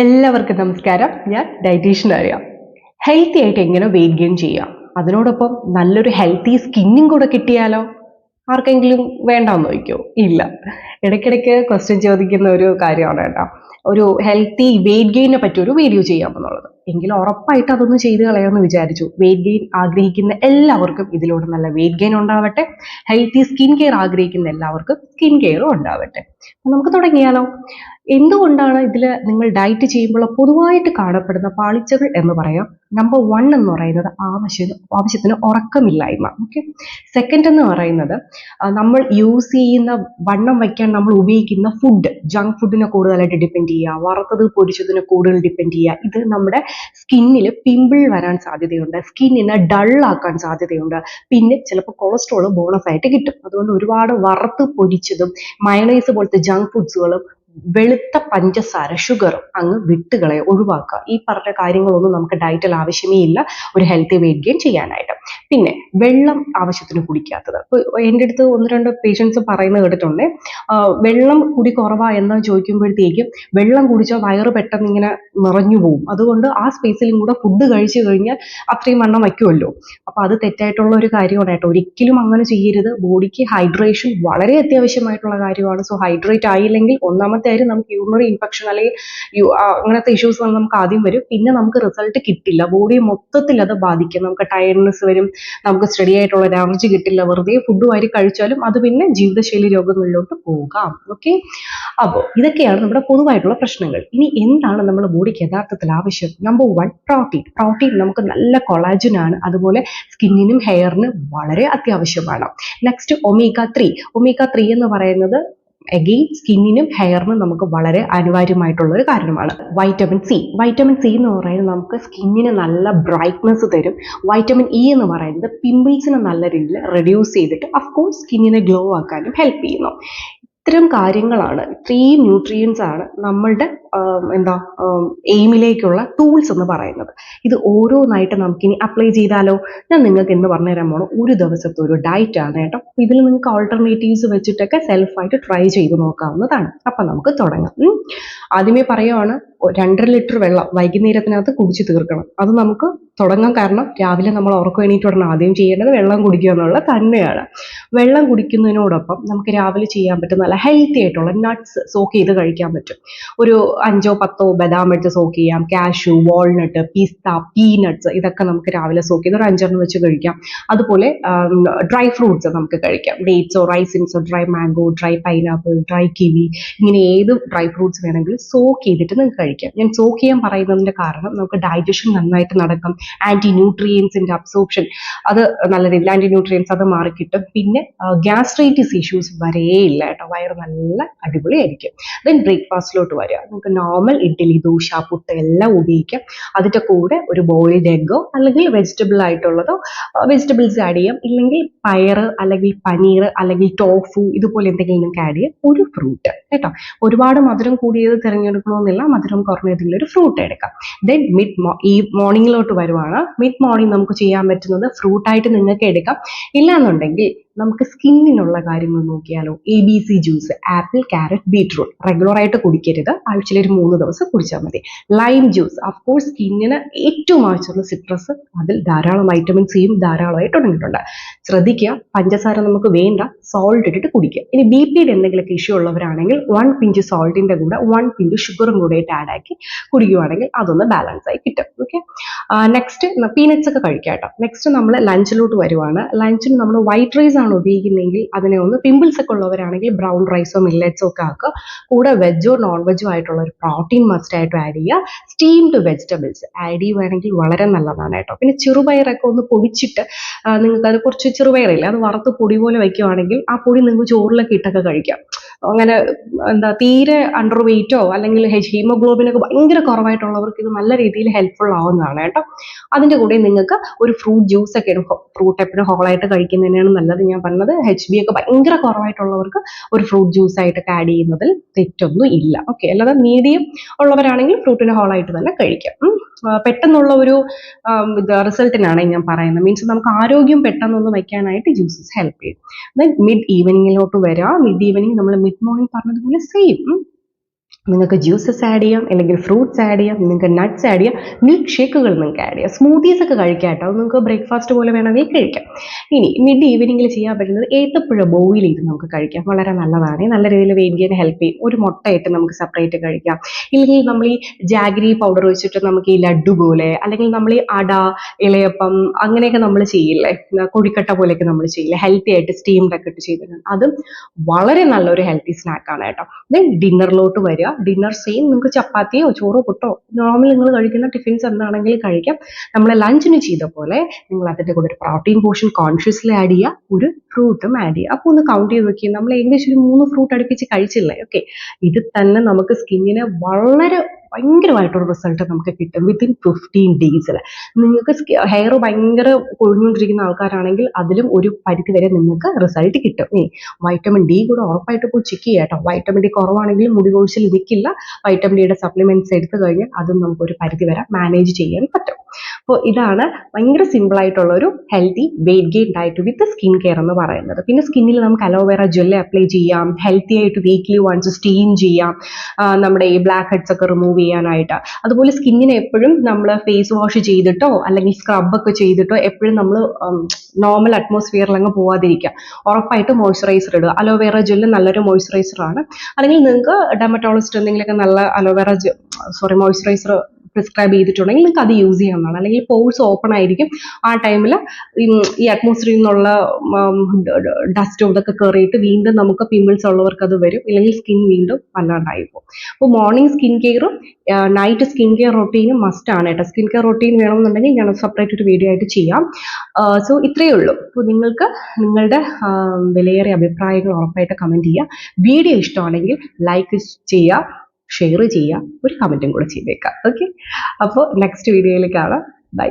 എല്ലാവർക്കും നമസ്കാരം. ഞാൻ ഡയറ്റീഷ്യൻ അറിയാം ഹെൽത്തി ആയിട്ട് എങ്ങനെ വെയിറ്റ് ഗെയിൻ ചെയ്യാം? അതിനോടൊപ്പം നല്ലൊരു ഹെൽത്തി സ്കിന്നും കൂടെ കിട്ടിയാലോ? ആർക്കെങ്കിലും വേണ്ടാന്ന് ചോദിക്കോ? ഇല്ല. ഇടയ്ക്കിടയ്ക്ക് ക്വസ്റ്റ്യൻ ചോദിക്കുന്ന ഒരു കാര്യമാണ് കേട്ടോ. ഒരു ഹെൽത്തി വെയിറ്റ് ഗെയിനെ പറ്റി ഒരു വീഡിയോ ചെയ്യാമെന്നുള്ളത്. എങ്കിലും ഉറപ്പായിട്ട് അതൊന്ന് ചെയ്ത് കളയാമെന്ന് വിചാരിച്ചു. വെയിറ്റ് ഗെയിൻ ആഗ്രഹിക്കുന്ന എല്ലാവർക്കും ഇതിലൂടെ നല്ല വെയിറ്റ് ഗെയിൻ ഉണ്ടാവട്ടെ. ഹെൽത്തി സ്കിൻ കെയർ ആഗ്രഹിക്കുന്ന എല്ലാവർക്കും സ്കിൻ കെയറും ഉണ്ടാവട്ടെ. നമുക്ക് തുടങ്ങിയാലോ? എന്തുകൊണ്ടാണ് ഇതിൽ നിങ്ങൾ ഡയറ്റ് ചെയ്യുമ്പോൾ പൊതുവായിട്ട് കാണപ്പെടുന്ന പാളിച്ചകൾ എന്ന് പറയാം. നമ്പർ വൺ എന്ന് പറയുന്നത് ആവശ്യത്തിന് ആവശ്യത്തിന് ഉറക്കമില്ലായ്മ. ഓക്കെ സെക്കൻഡ് എന്ന് പറയുന്നത് നമ്മൾ യൂസ് ചെയ്യുന്ന വണ്ണം വയ്ക്കാൻ നമ്മൾ ഉപയോഗിക്കുന്ന ഫുഡ് ജങ്ക് ഫുഡിനെ കൂടുതലായിട്ട് ഡിപ്പെൻഡ് ചെയ്യുക. വറുത്തത് പൊരിച്ചതിനെ കൂടുതൽ ഡിപ്പെൻഡ് ചെയ്യുക. ഇത് നമ്മുടെ സ്കിന്നിൽ പിമ്പിൾ വരാൻ സാധ്യതയുണ്ട്. സ്കിന്നിനെ ഡൾ ആക്കാൻ സാധ്യതയുണ്ട്. പിന്നെ ചിലപ്പോൾ കൊളസ്ട്രോൾ ബോണസ് ആയിട്ട് കിട്ടും. അതുകൊണ്ട് ഒരുപാട് വറുത്ത് പൊരിച്ചതും മയണൈസ് പോലത്തെ ജങ്ക് ഫുഡ്സുകളും വെളുത്ത പഞ്ചസാര ഷുഗറും അങ്ങ് വിട്ടുകളെ ഒഴിവാക്കുക ഈ പറഞ്ഞ കാര്യങ്ങളൊന്നും നമുക്ക് ഡയറ്റിൽ ആവശ്യമേ ഇല്ല. ഒരു ഹെൽത്തി വെയിറ്റ് ഗെയിൻ ചെയ്യാനായിട്ട്. പിന്നെ വെള്ളം ആവശ്യത്തിന് കുടിക്കാത്തത്. എന്റെ അടുത്ത് ഒന്ന് രണ്ട് പേഷ്യൻസ് പറയുന്നത് കേട്ടിട്ടുണ്ട്. വെള്ളം കുടി കുറവാ എന്ന് ചോദിക്കുമ്പോഴത്തേക്കും വെള്ളം കുടിച്ചാൽ വയറ് പെട്ടെന്ന് ഇങ്ങനെ നിറഞ്ഞു പോകും അതുകൊണ്ട് ആ സ്പേസിലും കൂടെ ഫുഡ് കഴിച്ചു കഴിഞ്ഞാൽ അത്രയും വണ്ണം വയ്ക്കുമല്ലോ അപ്പോൾ അത് തെറ്റായിട്ടുള്ള ഒരു കാര്യമാണ് കേട്ടോ ഒരിക്കലും അങ്ങനെ ചെയ്യരുത്. ബോഡിക്ക് ഹൈഡ്രേഷൻ വളരെ അത്യാവശ്യമായിട്ടുള്ള കാര്യമാണ്. സോ ഹൈഡ്രേറ്റ് ആയില്ലെങ്കിൽ ഒന്നാമത്തെ കാര്യം നമുക്ക് യൂറിനറി ഇൻഫെക്ഷൻ അല്ലെങ്കിൽ അങ്ങനത്തെ ഇഷ്യൂസ് നമുക്ക് ആദ്യം വരും. പിന്നെ നമുക്ക് റിസൾട്ട് കിട്ടില്ല. ബോഡി മൊത്തത്തിൽ അത് ബാധിക്കും. നമുക്ക് ടയർഡ്നെസ് വരും. നമുക്ക് സ്റ്റഡി ആയിട്ടുള്ള എനർജി കിട്ടില്ല. വെറുതെ ഫുഡ് വാരി കഴിച്ചാലും അത് പിന്നെ ജീവിതശൈലി രോഗങ്ങളിലോട്ട് പോകാം. ഓക്കെ അപ്പോൾ ഇതൊക്കെയാണ് നമ്മുടെ പൊതുവായിട്ടുള്ള പ്രശ്നങ്ങൾ. ഇനി എന്താണ് നമ്മുടെ ബോഡിക്ക് യഥാർത്ഥത്തിൽ ആവശ്യം? നമ്പർ വൺ പ്രോട്ടീൻ പ്രോട്ടീൻ നമുക്ക് നല്ല കൊളാജനാണ് അതുപോലെ സ്കിന്നിനും ഹെയറിനും വളരെ അത്യാവശ്യമാണ്. Next omega three omega three എന്ന് പറയുന്നത് അഗെയിൻ സ്കിന്നിനും ഹെയറിനും നമുക്ക് വളരെ അനിവാര്യമായിട്ടുള്ള ഒരു കാരണമാണ്. വൈറ്റമിൻ സി വൈറ്റമിൻ സി എന്ന് പറയുന്നത് നമുക്ക് സ്കിന്നിന് നല്ല ബ്രൈറ്റ്നസ് തരും. വൈറ്റമിൻ ഇ എന്ന് പറയുന്നത് പിമ്പിൾസിനെ നല്ല രീതിയിൽ റെഡ്യൂസ് ചെയ്തിട്ട് അഫ്കോഴ്സ് സ്കിന്നിനെ ഗ്ലോ ആക്കാനും ഹെൽപ്പ് ചെയ്യുന്നു. ഇത്തരം കാര്യങ്ങളാണ് ഇത്രയും ന്യൂട്രിയൻസ് ആണ് നമ്മളുടെ എന്താ എയിമിലേക്കുള്ള ടൂൾസ് എന്ന് പറയുന്നത്. ഇത് ഓരോന്നായിട്ട് നമുക്കിനി അപ്ലൈ ചെയ്താലോ? ഞാൻ നിങ്ങൾക്ക് എന്ന് പറഞ്ഞുതരാൻ പോണു ഒരു ദിവസത്തെ ഒരു ഡയറ്റ് ആണ് കേട്ടോ. ഇതിൽ നിങ്ങൾക്ക് ഓൾട്ടർനേറ്റീവ്സ് വെച്ചിട്ടൊക്കെ സെൽഫായിട്ട് ട്രൈ ചെയ്ത് നോക്കാവുന്നതാണ്. അപ്പൊ നമുക്ക് തുടങ്ങാം. ആദ്യമേ പറയുവാണ് രണ്ടര ലിറ്റർ വെള്ളം വൈകുന്നേരത്തിനകത്ത് കുടിച്ച് തീർക്കണം. അത് നമുക്ക് തുടങ്ങാൻ കാരണം രാവിലെ നമ്മൾ ഉറക്കം എണീറ്റ് ഉടനെ ആദ്യം ചെയ്യേണ്ടത് വെള്ളം കുടിക്കുക എന്നുള്ളത് തന്നെയാണ്. വെള്ളം കുടിക്കുന്നതിനോടൊപ്പം നമുക്ക് രാവിലെ ചെയ്യാൻ പറ്റുന്ന നല്ല ഹെൽത്തി ആയിട്ടുള്ള നട്ട്സ് സോക്ക് ചെയ്ത് കഴിക്കാൻ പറ്റും. ഒരു അഞ്ചോ പത്തോ ബദാം എടുത്ത് സോക്ക് ചെയ്യാം. കാഷ്യൂ വാൾനട്ട് പിസ്ത പീനട്ട്സ് ഇതൊക്കെ നമുക്ക് രാവിലെ സോക്ക് ചെയ്ത് ഒരു അഞ്ചെണ്ണം വെച്ച് കഴിക്കാം. അതുപോലെ ഡ്രൈ ഫ്രൂട്ട്സ് നമുക്ക് കഴിക്കാം. ഡേറ്റ്സോ റൈസിൻസോ dry mango dry pineapple dry kiwi ഇങ്ങനെ ഏത് ഡ്രൈ ഫ്രൂട്ട്സ് വേണമെങ്കിലും സോക്ക് ചെയ്തിട്ട് നിങ്ങൾക്ക് കഴിക്കാം. ഞാൻ സോക്ക് ചെയ്യാൻ പറയുന്നതിന്റെ കാരണം നമുക്ക് ഡൈജഷൻ നന്നായിട്ട് നടക്കും. ആന്റി ന്യൂട്രിയൻസിന്റെ അബ്സോർപ്ഷൻ അത് നല്ല രീതിയിൽ ആന്റി ന്യൂട്രിയൻസ് അത് മാറിക്കിട്ടും പിന്നെ ഗ്യാസ്ട്രൈറ്റിസ് ഇഷ്യൂസ് വരേയില്ല കേട്ടോ. വയറ് നല്ല അടിപൊളിയായിരിക്കും. ദെൻ ബ്രേക്ക്ഫാസ്റ്റിലോട്ട് വരിക. നമുക്ക് നോർമൽ ഇഡ്ഡലി ദോശ പുട്ട് എല്ലാം ഉപയോഗിക്കാം. അതിന്റെ കൂടെ ഒരു ബോയിൽഡ് എഗ്ഗോ അല്ലെങ്കിൽ വെജിറ്റബിൾ ആയിട്ടുള്ളതോ വെജിറ്റബിൾസ് ആഡ് ചെയ്യാം. ഇല്ലെങ്കിൽ പയർ അല്ലെങ്കിൽ പനീർ അല്ലെങ്കിൽ ടോഫു ഇതുപോലെ എന്തെങ്കിലും നിങ്ങൾക്ക് ആഡ് ചെയ്യാം. ഒരു ഫ്രൂട്ട് കേട്ടോ? ഒരുപാട് മധുരം കൂടിയത് തിരഞ്ഞെടുക്കണമെന്നില്ല. മധുരം കുറഞ്ഞ ഏതെങ്കിലും ഒരു ഫ്രൂട്ട് എടുക്കാം. ദെൻ മിഡ് ഈ മോർണിംഗിലോട്ട് വരുവാണ്. മിഡ് മോർണിംഗ് നമുക്ക് ചെയ്യാൻ പറ്റുന്നത് ഫ്രൂട്ടായിട്ട് നിങ്ങൾക്ക് എടുക്കാം. ഇല്ലാന്നുണ്ടെങ്കിൽ നമുക്ക് സ്കിന്നിനുള്ള കാര്യങ്ങൾ നോക്കിയാലോ? A B C juice apple carrot beetroot regular ആയിട്ട് കുടിക്കരുത്. ആഴ്ചയിൽ ഒരു മൂന്ന് ദിവസം കുടിച്ചാൽ മതി. ലൈം ജ്യൂസ് അഫ്കോഴ്സ് സ്കിന്നിന് ഏറ്റവും ആവശ്യമുള്ള സിട്രസ് അതിൽ ധാരാളം വൈറ്റമിൻ സിയും ധാരാളമായിട്ട് ഉണ്ടെങ്കിലുണ്ട് ശ്രദ്ധിക്കുക. പഞ്ചസാര നമുക്ക് വേണ്ട. സോൾട്ട് ഇട്ടിട്ട് കുടിക്കുക. ഇനി ബി പിയുടെ എന്തെങ്കിലുമൊക്കെ ഇഷ്യൂ ഉള്ളവരാണെങ്കിൽ വൺ പിഞ്ച് സോൾട്ടിന്റെ കൂടെ വൺ പിഞ്ച് ഷുഗറും കൂടെ ആഡ് ആക്കി കുടിക്കുകയാണെങ്കിൽ അതൊന്ന് ബാലൻസ് ആയി കിട്ടും. ഓക്കെ നെക്സ്റ്റ് പീനട്സ് ഒക്കെ കഴിക്കാം കേട്ടോ. നെക്സ്റ്റ് നമ്മൾ ലഞ്ചിലോട്ട് വരുവാണ്. ലഞ്ചിന് നമ്മൾ വൈറ്റ് റൈസ് ആണ് ഉപയോഗിക്കുന്നതെങ്കിൽ അതിനെ ഒന്ന് പിമ്പിൾസ് ഒക്കെ ഉള്ളവരാണെങ്കിൽ ബ്രൗൺ റൈസോ മില്ലറ്റ്സോ ഒക്കെ ആക്കുക. കൂടെ വെജോ നോൺ വെജോ ആയിട്ടുള്ള ഒരു പ്രോട്ടീൻ മസ്റ്റ് ആയിട്ട് ആഡ് ചെയ്യുക. സ്റ്റീംഡ് വെജിറ്റബിൾസ് ആഡ് ചെയ്യുവാണെങ്കിൽ വളരെ നല്ലതാണ് കേട്ടോ. പിന്നെ ചെറുപയറൊക്കെ ഒന്ന് പൊടിച്ചിട്ട് നിങ്ങൾക്ക് അത് കുറച്ച് ചെറുപയറില്ല അത് വറുത്ത് പൊടി പോലെ വെക്കുവാണെങ്കിൽ ആ പൊടി നിങ്ങൾക്ക് ചോറിലൊക്കെ ഇട്ടൊക്കെ കഴിക്കാം. അങ്ങനെ എന്താ തീരെ അണ്ടർ വെയിറ്റോ അല്ലെങ്കിൽ ഹീമോഗ്ലോബിനൊക്കെ ഭയങ്കര കുറവായിട്ടുള്ളവർക്ക് ഇത് നല്ല രീതിയിൽ ഹെൽപ്ഫുൾ ആവുന്നതാണ് കേട്ടോ. അതിന്റെ കൂടെ നിങ്ങൾക്ക് ഒരു ഫ്രൂട്ട് ജ്യൂസ് ഒക്കെ ഫ്രൂട്ട് എപ്പോഴും ഹോളായിട്ട് കഴിക്കുന്നതിനാണ് നല്ലത് ഞാൻ പറഞ്ഞത്. എച്ച് ബി ഒക്കെ ഭയങ്കര കുറവായിട്ടുള്ളവർക്ക് ഒരു ഫ്രൂട്ട് ജ്യൂസ് ആയിട്ടൊക്കെ ആഡ് ചെയ്യുന്നതിൽ തെറ്റൊന്നും ഇല്ല. ഓക്കെ അല്ലാതെ മീഡിയം ഉള്ളവരാണെങ്കിൽ ഫ്രൂട്ടിന് ഹോളായിട്ട് തന്നെ കഴിക്കാം. പെട്ടെന്നുള്ള ഒരു റിസൾട്ടിനാണ് ഞാൻ പറയുന്നത്. മീൻസ് നമുക്ക് ആരോഗ്യം പെട്ടെന്നൊന്ന് വയ്ക്കാനായിട്ട് ജ്യൂസസ് ഹെൽപ്പ് ചെയ്യും. ദെൻ മിഡ് ഈവനിങ്ങിലോട്ട് വരാം. മിഡ് ഈവനിങ് നമ്മൾ മിഡ് മോർണിംഗ് പറഞ്ഞതുപോലെ സെയിം നിങ്ങൾക്ക് ജ്യൂസസ് ആഡ് ചെയ്യാം അല്ലെങ്കിൽ ഫ്രൂട്ട്സ് ആഡ് ചെയ്യാം നിങ്ങൾക്ക് നട്ട്സ് ആഡ് ചെയ്യാം മിൽക്ക് ഷേക്കുകൾ നിങ്ങൾക്ക് ആഡ് ചെയ്യാം. സ്മൂത്തീസ് ഒക്കെ കഴിക്കാം കേട്ടോ. നിങ്ങൾക്ക് ബ്രേക്ക്ഫാസ്റ്റ് പോലെ വേണമെങ്കിൽ കഴിക്കാം. ഇനി മിഡ് ഈവനിങ്ങിൽ ചെയ്യാൻ പറ്റുന്നത് ഏത്തപ്പുഴ ബോയിൽ ചെയ്ത് നമുക്ക് കഴിക്കാം. വളരെ നല്ലതാണ്. നല്ല രീതിയിൽ വെയിറ്റ് ചെയ്യാൻ ഹെൽപ്പ് ചെയ്യും. ഒരു മുട്ടയിട്ട് നമുക്ക് സെപ്പറേറ്റ് കഴിക്കാം. ഇല്ലെങ്കിൽ നമ്മൾ ഈ ജാഗരി പൗഡർ വെച്ചിട്ട് നമുക്ക് ഈ ലഡു പോലെ അല്ലെങ്കിൽ നമ്മൾ ഈ അട ഇളയപ്പം അങ്ങനെയൊക്കെ നമ്മൾ ചെയ്യില്ലേ? കൊഴുക്കട്ട പോലെയൊക്കെ നമ്മൾ ചെയ്യില്ലേ? ഹെൽത്തി ആയിട്ട് സ്റ്റീംഡ് ഒക്കെ ഇട്ട് ചെയ്തിട്ടുണ്ട്. അതും വളരെ നല്ലൊരു ഹെൽത്തി സ്നാക്കാണ് കേട്ടോ. ദെൻ ഡിന്നറിലോട്ട് വരിക. ഡിന്നർ സെയിം നിങ്ങൾക്ക് ചപ്പാത്തിയോ ചോറോ പുട്ടോ? നോർമൽ നിങ്ങൾ കഴിക്കുന്ന ടിഫിൻസ് എന്താണെങ്കിൽ കഴിക്കാം. നമ്മൾ ലഞ്ചിന് ചെയ്ത പോലെ നിങ്ങൾ അതിന്റെ കൂടെ ഒരു പ്രോട്ടീൻ പോർഷൻ കോൺഷ്യസ്ലി ആഡ് ചെയ്യുക. ഒരു ഫ്രൂട്ടും ആഡ് ചെയ്യുക. അപ്പോൾ ഒന്ന് കൗണ്ട് ചെയ്ത് വെക്കുക നമ്മൾ ഏകദേശം ഒരു മൂന്ന് ഫ്രൂട്ട് അടുപ്പിച്ച് കഴിച്ചില്ലേ? ഓക്കെ ഇത് തന്നെ നമുക്ക് സ്കിന്നിനെ വളരെ ഭയങ്കരമായിട്ടൊരു റിസൾട്ട് നമുക്ക് കിട്ടും വിത്തിൻ ഫിഫ്റ്റീൻ ഡേയ്സിൽ നിങ്ങൾക്ക് ഹെയർ ഭയങ്കര കൊഴിഞ്ഞുകൊണ്ടിരിക്കുന്ന ആൾക്കാരാണെങ്കിൽ അതിലും ഒരു പരിധി വരെ നിങ്ങൾക്ക് റിസൾട്ട് കിട്ടും. ഇനി വൈറ്റമിൻ ഡി കൂടെ ഉറപ്പായിട്ട് പോയി ചെക്ക് ചെയ്യാം കേട്ടോ. വൈറ്റമിൻ ഡി കുറവാണെങ്കിൽ മുടി കൊഴിച്ചിൽ നിൽക്കില്ല വൈറ്റമിൻ ഡിയുടെ സപ്ലിമെന്റ്സ് എടുത്തു കഴിഞ്ഞാൽ അതും നമുക്ക് ഒരു പരിധി വരെ മാനേജ് ചെയ്യാൻ പറ്റും. അപ്പോൾ ഇതാണ് ഭയങ്കര സിമ്പിൾ ആയിട്ടുള്ള ഒരു healthy weight gain diet with skin care എന്ന് പറയുന്നത്. പിന്നെ സ്കിന്നിൽ നമുക്ക് അലോവേറ ജെല്ല് അപ്ലൈ ചെയ്യാം. ഹെൽത്തി ആയിട്ട് വീക്ക്ലി വൺസ് സ്റ്റീം ചെയ്യാം. നമ്മുടെ ഈ ബ്ലാക്ക് ഹെഡ്സ് ഒക്കെ റിമൂവ് ചെയ്യാനായിട്ട്. അതുപോലെ സ്കിന്നിനെ എപ്പോഴും നമ്മൾ ഫേസ് വാഷ് ചെയ്തിട്ടോ അല്ലെങ്കിൽ സ്ക്രബ് ഒക്കെ ചെയ്തിട്ടോ എപ്പോഴും നമ്മൾ നോർമൽ അറ്റ്മോസ്ഫിയറിൽ അങ്ങ് പോവാതിരിക്കുക. ഉറപ്പായിട്ട് മോയ്സ്ചറൈസർ ഇടുക. അലോവേറ ജെല്ല് നല്ലൊരു മോയ്സ്ചറൈസർ ആണ്. അല്ലെങ്കിൽ നിങ്ങൾക്ക് ഡെമറ്റോളജിസ്റ്റ് എന്തെങ്കിലുമൊക്കെ നല്ല അലോവേറ സോറി മോയ്സ്ചറൈസർ പ്രിസ്ക്രൈബ് ചെയ്തിട്ടുണ്ടെങ്കിൽ നിങ്ങൾക്ക് അത് യൂസ് ചെയ്യാവുന്നതാണ്. അല്ലെങ്കിൽ പോഴ്സ് ഓപ്പൺ ആയിരിക്കും. ആ ടൈമിൽ ഈ അറ്റ്മോസ്ഫിയറിൽ നിന്നുള്ള ഡസ്റ്റും ഇതൊക്കെ കയറിയിട്ട് വീണ്ടും നമുക്ക് പിമ്പിൾസ് ഉള്ളവർക്ക് അത് വരും. ഇല്ലെങ്കിൽ സ്കിൻ വീണ്ടും വല്ലാണ്ടായി പോകും. അപ്പോൾ മോർണിംഗ് സ്കിൻ കെയറും നൈറ്റ് സ്കിൻ കെയർ റൊട്ടീനും മസ്റ്റ് ആണ് കേട്ടോ. സ്കിൻ കെയർ റൊട്ടീൻ വേണമെന്നുണ്ടെങ്കിൽ ഞാൻ സെപ്പറേറ്റ് ഒരു വീഡിയോ ആയിട്ട് ചെയ്യാം. സോ ഇത്രയേ ഉള്ളൂ. അപ്പോൾ നിങ്ങൾക്ക് നിങ്ങളുടെ വിലയേറിയ അഭിപ്രായങ്ങൾ ഉറപ്പായിട്ട് കമന്റ് ചെയ്യുക. വീഡിയോ ഇഷ്ടമാണെങ്കിൽ ലൈക്ക് ചെയ്യുക. ഷെയർ ചെയ്യുക ഒരു കമന്റും കൂടെ ചെയ്തേക്കാം. ഓക്കെ അപ്പോൾ നെക്സ്റ്റ് വീഡിയോയിൽ കാണാം ബൈ